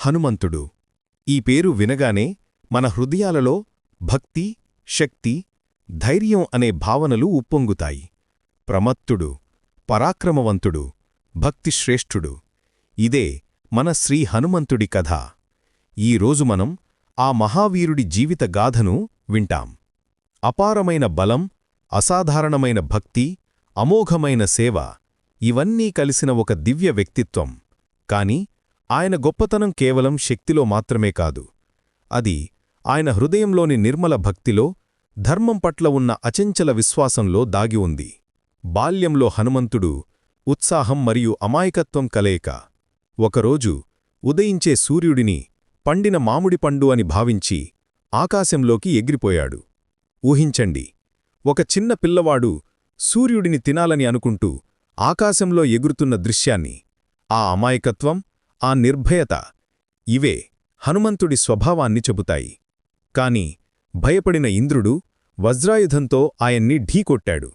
హనుమంతుడు. ఈ పేరు వినగానే మన హృదయాలలో భక్తి శక్తి ధైర్యం అనే భావనలు ఉప్పొంగుతాయి. ప్రమత్తుడు పరాక్రమవంతుడు భక్తిశ్రేష్ఠుడు. ఇదే మన శ్రీ హనుమంతుడి కథ. ఈరోజు మనం ఆ మహావీరుడి జీవిత గాథను వింటాం. అపారమైన బలం అసాధారణమైన భక్తి అమోఘమైన సేవ ఇవన్నీ కలిసిన ఒక దివ్య వ్యక్తిత్వం. కాని ఆయన గొప్పతనం కేవలం శక్తిలో మాత్రమే కాదు. అది ఆయన హృదయంలోని నిర్మల భక్తిలో ధర్మం పట్ల ఉన్న అచంచల విశ్వాసంలో దాగి ఉంది. బాల్యంలో హనుమంతుడు ఉత్సాహం మరియు అమాయకత్వం కలయిక. ఒకరోజు ఉదయించే సూర్యుడిని పండిన మామిడి పండు అని భావించి ఆకాశంలోకి ఎగిరిపోయాడు. ఊహించండి ఒక చిన్న పిల్లవాడు సూర్యుడిని తినాలని అనుకుంటూ ఆకాశంలో ఎగురుతున్న దృశ్యాన్ని ఆ అమాయకత్వం ఆ నిర్భయత ఇవే హనుమంతుడి స్వభావాన్ని చెబుతాయి. కాని భయపడిన ఇంద్రుడు వజ్రాయుధంతో ఆయన్ని ఢీకొట్టాడు.